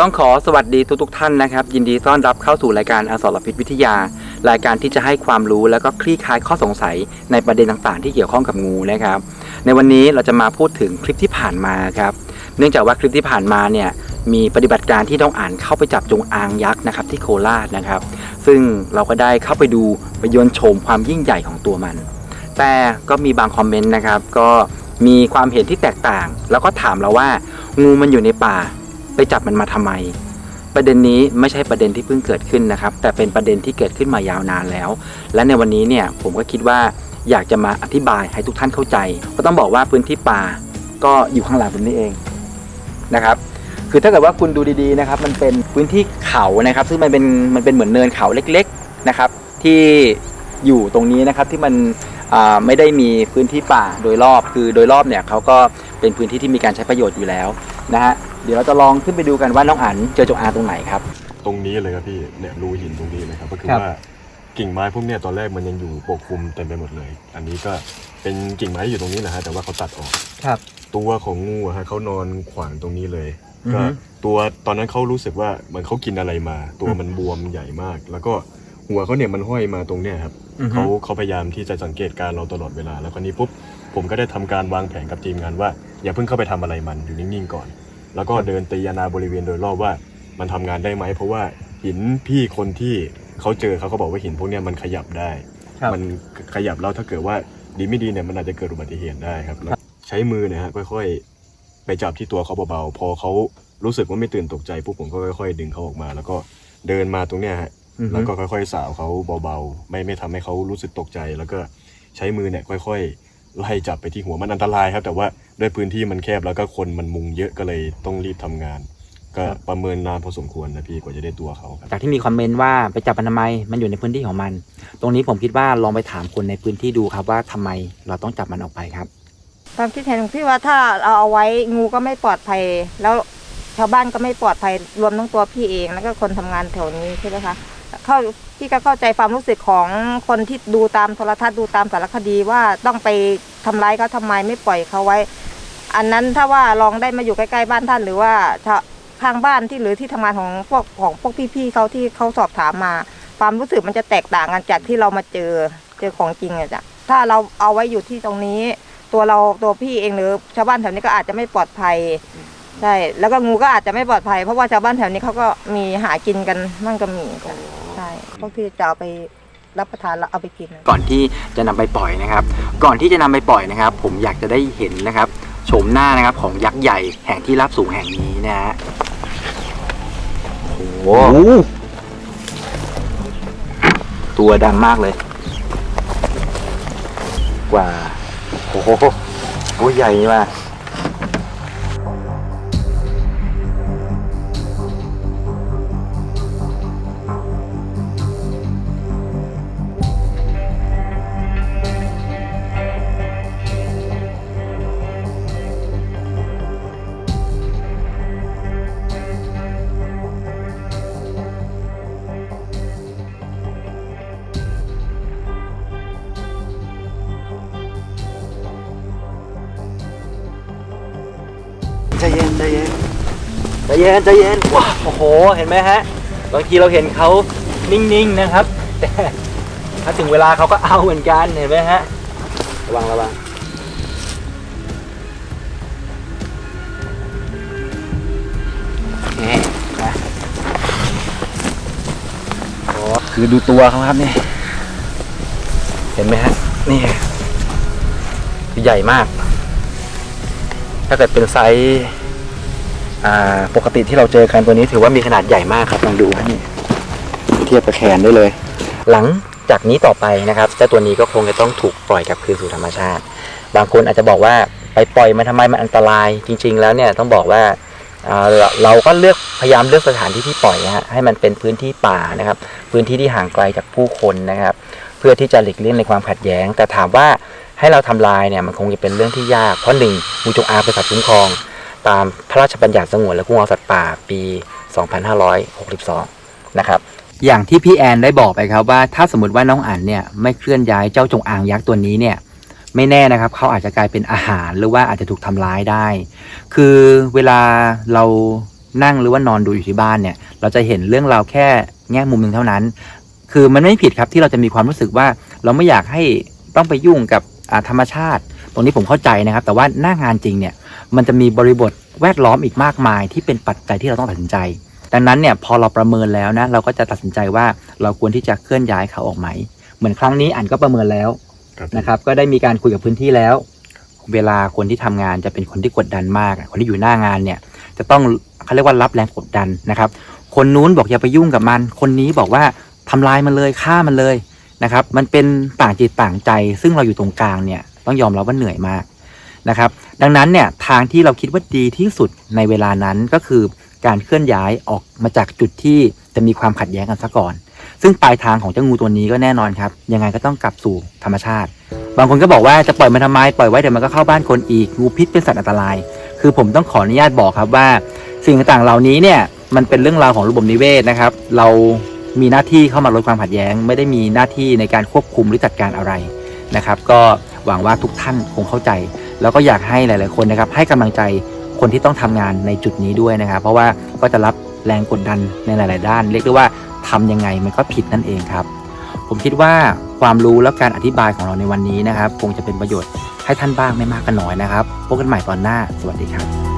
ต้องขอสวัสดีทุกๆท่านนะครับ ยินดีต้อนรับเข้าสู่รายการอสรพิษวิทยา รายการที่จะให้ความรู้แล้วก็คลี่คลายข้อสงสัยในประเด็นต่างๆ ที่เกี่ยวข้องกับงูนะครับ ในวันนี้เราจะมาพูดถึงคลิปที่ผ่านมาครับ เนื่องจากว่าคลิปที่ผ่านมาเนี่ยมีปฏิบัติการที่ต้องอ่านเข้าไปจับจงอางยักษ์นะครับที่โคราชนะครับ ซึ่งเราก็ได้เข้าไปดูไปยนโฉมความยิ่งใหญ่ของตัวมัน แต่ก็มีบางคอมเมนต์นะครับ ก็มีความเห็นที่แตกต่าง แล้วก็ถามเราว่า งูมันอยู่ในป่า ไปจับมันมาทำไม ประเด็นนี้ไม่ใช่ประเด็นที่เพิ่งเกิดขึ้นนะครับ แต่เป็นประเด็นที่เกิดขึ้นมายาวนานแล้ว และในวันนี้เนี่ยผมก็คิดว่าอยากจะมาอธิบายให้ทุกท่านเข้าใจ ก็ต้องบอกว่าพื้นที่ป่าก็อยู่ข้างหลังผมนี่เองนะครับคือถ้าเกิดว่าคุณดูดีๆนะครับ มันเป็นพื้นที่เขานะครับ ซึ่งมันเป็นมันเป็นเหมือนเนินเขาเล็กๆนะครับ ที่อยู่ตรงนี้นะครับที่มันไม่ได้มีพื้นที่ป่าโดยรอบคือโดยรอบเนี่ยเขาก็เป็นพื้นที่ที่มีการใช้ประโยชน์อยู่แล้วนะฮะ เดี๋ยวเราจะลองขึ้นไปดูกันว่าน้องอั๋นเจอจงอางตรงไหนครับ ตรงนี้เลยครับพี่เนี่ยรูหินตรงนี้เลยครับก็คือครับ ว่ากิ่งไม้พวกเนี้ยตอนแรกมันยังอยู่ปกคลุมเต็มไปหมดเลย อันนี้ก็เป็นกิ่งไม้อยู่ตรงนี้แหละฮะแต่ว่าเขาตัดออก ครับ ตัวของงูอะฮะเขานอนขวางตรงนี้เลยอือฮึก็ตัวตอนนั้นเขารู้สึกว่าเหมือนเขากินอะไรมา ตัวมันบวมใหญ่มาก แล้วก็หัวเขาเนี่ยมันห้อยมาตรงเนี้ยครับอือฮึ เขาเขาพยายามที่จะสังเกตการณ์เราตลอดเวลา แล้วคราวนี้ปุ๊บผมก็ได้ทำการวางแผนกับทีมงานว่า อย่าเพิ่งเข้าไปทำอะไรมันอยู่นิ่งๆก่อน แล้วก็เดินตีอานาบริเวณโดยรอบว่ามันทำงานได้ไหม เพราะว่าหินพี่คนที่เขาเจอเขาก็บอกว่าหินพวกเนี้ยมันขยับได้ครับมันขยับแล้วถ้าเกิดว่าดีไม่ดีเนี่ยมันอาจจะเกิดอุบัติเหตุได้ครับแล้วใช้มือเนี่ยฮะค่อยๆ ไปจับที่ตัวเขาเบาๆพอเขารู้สึกว่าไม่ตื่นตกใจปุ๊บผมก็ค่อยๆ ดึงเขาออกมา แล้วก็เดินมาตรงเนี้ยฮะอือฮึแล้วก็ค่อยๆสาวเขาเบาๆ ไม่ไม่ทำให้เขารู้สึกตกใจ แล้วก็ใช้มือเนี่ยค่อย ๆ ไล่จับไปที่หัวมันอันตรายครับ แต่ว่าด้วยพื้นที่มันแคบแล้วก็คนมันมุงเยอะก็เลยต้องรีบทำงาน ก็ประเมินนานพอสมควรนะพี่กว่าจะได้ตัวเขาครับจากที่มีคอมเมนต์ว่าไปจับมันทำไมมันอยู่ในพื้นที่ของมัน ตรงนี้ผมคิดว่าลองไปถามคนในพื้นที่ดูครับว่าทำไมเราต้องจับมันออกไปครับความคิดเห็นของพี่ว่าถ้าเราเอาไว้งูก็ไม่ปลอดภัย แล้วชาวบ้านก็ไม่ปลอดภัยรวมทั้งตัวพี่เอง แล้วก็คนทำงานแถวนี้ใช่ไหมคะ เข้าพี่ก็เข้าใจความรู้สึกของคนที่ดูตามโทรทัศน์ดูตามสารคดีว่าต้องไปทำร้ายเขาทำไมไม่ปล่อยเขาไว้ อันนั้นถ้าว่าลองได้มาอยู่ใกล้ๆบ้านท่านหรือว่าชาวข้างบ้านที่หรือที่ทำงานของพวกของพวกพี่ๆเขาที่เขาสอบถามมา ความรู้สึกมันจะแตกต่างกันจากที่เรามาเจอเจอของจริงอะจ้ะถ้าเราเอาไว้อยู่ที่ตรงนี้ ตัวเราตัวพี่เองหรือชาวบ้านแถวนี้ก็อาจจะไม่ปลอดภัยใช่แล้วก็งูก็อาจจะไม่ปลอดภัย เพราะว่าชาวบ้านแถวนี้เขาก็มีหากินกันมั่งก็มีจ้ะ ใช่พวกที่จะเอาไปรับประทานแล้วเอาไปกิน ก่อนที่จะนำไปปล่อยนะครับ ก่อนที่จะนำไปปล่อยนะครับ ผมอยากจะได้เห็นนะครับโฉมหน้านะครับของยักษ์ใหญ่แห่งที่รับสูงแห่งนี้นะฮะโอ้โหตัวดำมากเลย กว่าโอ้โหตัวใหญ่นี่ว่า ใจเย็นใจเย็นใจเย็นใจเย็นว้าโอ้โห เห็นไหมฮะ บางทีเราเห็นเขานิ่งๆนะครับ แต่ถ้าถึงเวลาเขาก็เอาเหมือนกัน เห็นไหมฮะ ระวังระวังโอ้คือดูตัวเขาครับนี่ เห็นไหมฮะ นี่ ใหญ่มาก ถ้าเกิดเป็นไซส์ปกติที่เราเจอกันตัวนี้ถือว่ามีขนาดใหญ่มากครับลองดูนี่เทียบกับแขนได้เลย หลังจากนี้ต่อไปนะครับเจ้าตัวนี้ก็คงจะต้องถูกปล่อยกลับคืนสู่ธรรมชาติ บางคนอาจจะบอกว่าไปปล่อยมันทำไมมันอันตรายจริง ๆ แล้วเนี่ยต้องบอกว่าเราเราก็เลือกพยายามเลือกสถานที่ที่ปล่อยนะฮะให้มันเป็นพื้นที่ป่านะครับ พื้นที่ที่ห่างไกลจากผู้คนนะครับ เพื่อที่จะหลีกเลี่ยงในความขัดแย้ง แต่ถามว่า ให้เราทำลายเนี่ยมันคงจะเป็นเรื่องที่ยากเพราะหนึ่งงูจงอางเป็นสัตว์คุ้มครอง ตามพระราชบัญญัติสงวนและคุ้มครองสัตว์ป่าปี 2562 นะครับอย่างที่พี่แอนได้บอกไปครับว่าถ้าสมมติว่าน้องอั๋นเนี่ยไม่เคลื่อนย้ายเจ้าจงอางยักษ์ตัวนี้เนี่ยไม่แน่นะครับเขาอาจจะกลายเป็นอาหารหรือว่าอาจจะถูกทำร้ายได้ คือเวลาเรานั่งหรือว่านอนดูอยู่ที่บ้านเนี่ยเราจะเห็นเรื่องราวแค่แง่มุมหนึ่งเท่านั้น คือมันไม่ผิดครับที่เราจะมีความรู้สึกว่าเราไม่อยากให้ต้องไปยุ่งกับ ธรรมชาติ ตรงนี้ผมเข้าใจนะครับ แต่ว่าหน้างานจริงเนี่ยมันจะมีบริบทแวดล้อมอีกมากมาย ที่เป็นปัจจัยที่เราต้องตัดสินใจ ดังนั้นเนี่ยพอเราประเมินแล้วนะเราก็จะตัดสินใจว่าเราควรที่จะเคลื่อนย้ายเขาออกไหม เหมือนครั้งนี้อันก็ประเมินแล้วครับนะครับ ก็ได้มีการคุยกับพื้นที่แล้ว เวลาคนที่ทำงานจะเป็นคนที่กดดันมากอะคนที่อยู่หน้างานเนี่ย จะต้องเขาเรียกว่ารับแรงกดดันนะครับ คนนู้นบอกอย่าไปยุ่งกับมัน คนนี้บอกว่าทำลายมันเลยฆ่ามันเลย นะครับ มันเป็นต่างจิตต่างใจ ซึ่งเราอยู่ตรงกลางเนี่ยต้องยอมรับว่าเหนื่อยมากนะครับ ดังนั้นเนี่ยทางที่เราคิดว่าดีที่สุดในเวลานั้นก็คือการเคลื่อนย้ายออกมาจากจุดที่จะมีความขัดแย้งกันซะก่อน ซึ่งปลายทางของเจ้างูตัวนี้ก็แน่นอนครับ ยังไงก็ต้องกลับสู่ธรรมชาติ บางคนก็บอกว่าจะปล่อยมันทำไมปล่อยไว้เดี๋ยวมันก็เข้าบ้านคนอีก งูพิษเป็นสัตว์อันตราย คือผมต้องขออนุญาตบอกครับว่า สิ่งต่างๆเหล่านี้เนี่ยมันเป็นเรื่องราวของระบบนิเวศนะครับ เรา มีหน้าที่เข้ามาลดความขัดแย้ง ไม่ได้มีหน้าที่ในการควบคุมหรือจัดการอะไรนะครับ ก็หวังว่าทุกท่านคงเข้าใจ แล้วก็อยากให้หลาย ๆ คนนะครับ ให้กำลังใจคนที่ต้องทำงานในจุดนี้ด้วยนะครับ เพราะว่าก็จะรับแรงกดดันในหลาย ๆ ด้าน เรียกได้ว่าทำยังไงมันก็ผิดนั่นเองครับ ผมคิดว่าความรู้และการอธิบายของเราในวันนี้นะครับ คงจะเป็นประโยชน์ให้ท่านบ้างไม่มากก็น้อยนะครับพบกันใหม่ตอนหน้า สวัสดีครับ